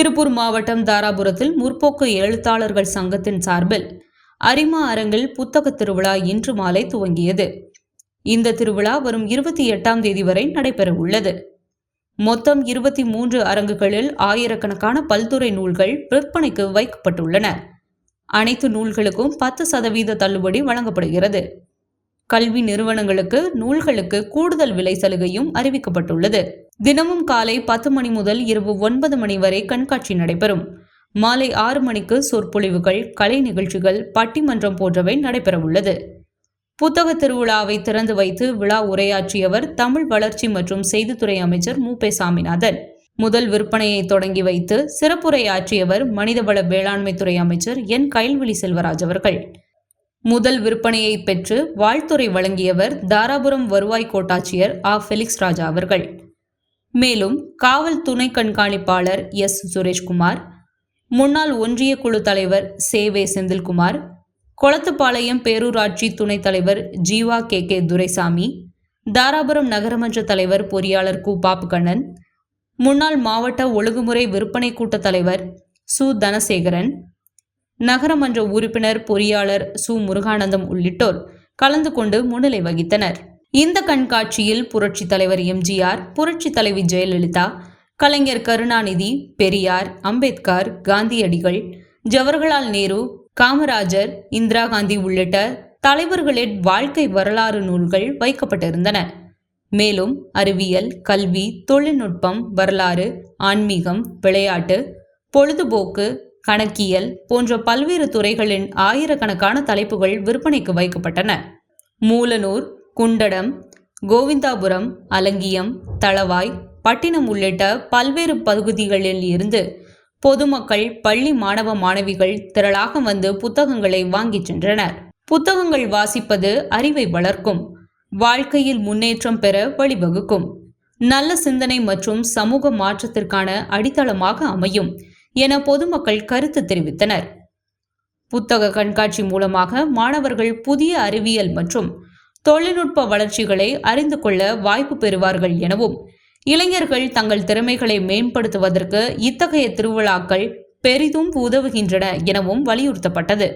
திருப்பூர் மாவட்டம் தாராபுரத்தில் முற்போக்கு எழுத்தாளர்கள் சங்கத்தின் சார்பில் அரிமா அரங்கில் புத்தக திருவிழா இன்று மாலை துவங்கியது. இந்த திருவிழா வரும் இருபத்தி எட்டாம் தேதி வரை நடைபெற உள்ளது மொத்தம் இருபத்தி மூன்று அரங்குகளில் ஆயிரக்கணக்கான பல்துறை நூல்கள் விற்பனைக்கு வைக்கப்பட்டுள்ளன. அனைத்து நூல்களுக்கும் பத்து சதவீத தள்ளுபடி வழங்கப்படுகிறது. கல்வி நிறுவனங்களுக்கு நூல்களுக்கு கூடுதல் விலை சலுகையும் அறிவிக்கப்பட்டுள்ளது. தினமும் காலை பத்து மணி முதல் இரவு ஒன்பது மணி வரை கண்காட்சி நடைபெறும். மாலை ஆறு மணிக்கு சொற்பொழிவுகள் கலை நிகழ்ச்சிகள் பட்டிமன்றம் போன்றவை நடைபெறவுள்ளது. புத்தக திருவிழாவை திறந்து வைத்து விழா உரையாற்றியவர் தமிழ் வளர்ச்சி மற்றும் செய்தித்துறை அமைச்சர் மு. சாமிநாதன். முதல் விற்பனையை தொடங்கி வைத்து சிறப்புரையாற்றியவர் மனிதவள வேளாண்மைத்துறை அமைச்சர் என். கைல்விழி செல்வராஜ் அவர்கள். முதல் விற்பனையை பெற்று வாழ்த்துரை வழங்கியவர் தாராபுரம் வருவாய் கோட்டாட்சியர் ஆ. ஃபெலிக்ஸ் ராஜா அவர்கள். மேலும் காவல் துணை கண்காணிப்பாளர் எஸ். சுரேஷ்குமார் முன்னாள் ஒன்றிய குழு தலைவர் சேவே செந்தில்குமார் கொளத்துப்பாளையம் பேரூராட்சி துணைத் தலைவர் ஜீவா கே. கே. துரைசாமி தாராபுரம் நகரமன்ற தலைவர் பொறியாளர் கு. பாப்புகண்ணன் முன்னாள் மாவட்ட ஒழுங்குமுறை விற்பனை கூட்ட தலைவர் சு. தனசேகரன் நகரமன்ற உறுப்பினர் பொறியாளர் சு. முருகானந்தம் உள்ளிட்டோர் கலந்து கொண்டு முன்னிலை வகித்தனர். இந்த கண்காட்சியில் புரட்சி தலைவர் எம்ஜிஆர் புரட்சி தலைவி ஜெயலலிதா கலைஞர் கருணாநிதி பெரியார் அம்பேத்கர் காந்தியடிகள் ஜவஹர்லால் நேரு காமராஜர் இந்திரா காந்தி உள்ளிட்ட தலைவர்களின் வாழ்க்கை வரலாறு நூல்கள் வைக்கப்பட்டிருந்தன. மேலும் அறிவியல் கல்வி தொழில்நுட்பம் வரலாறு ஆன்மீகம் விளையாட்டு பொழுதுபோக்கு கணக்கியல் போன்ற பல்வேறு துறைகளின் ஆயிரக்கணக்கான தலைப்புகள் விற்பனைக்கு வைக்கப்பட்டன. மூலனூர் குண்டடம் கோவிந்தாபுரம் அலங்கியம் தளவாய் பட்டினம் உள்ளிட்ட பல்வேறு பகுதிகளில் இருந்து பொதுமக்கள் பள்ளி மாணவ மாணவிகள் திரளாக வந்து புத்தகங்களை வாங்கிச் சென்றனர். புத்தகங்கள் வாசிப்பது அறிவை வளர்க்கும் வாழ்க்கையில் முன்னேற்றம் பெற வழிவகுக்கும். நல்ல சிந்தனை மற்றும் சமூக மாற்றத்திற்கான அடித்தளமாக அமையும் என பொதுமக்கள் கருத்து தெரிவித்தனர். புத்தக கண்காட்சி மூலமாக மாணவர்கள் புதிய அறிவியல் மற்றும் தொழில்நுட்ப வளர்ச்சிகளை அறிந்து கொள்ள வாய்ப்பு பெறுவார்கள் எனவும் இளைஞர்கள் தங்கள் திறமைகளை மேம்படுத்துவதற்கு இத்தகைய திருவிழாக்கள் பெரிதும் உதவுகின்றன எனவும் வலியுறுத்தப்பட்டது.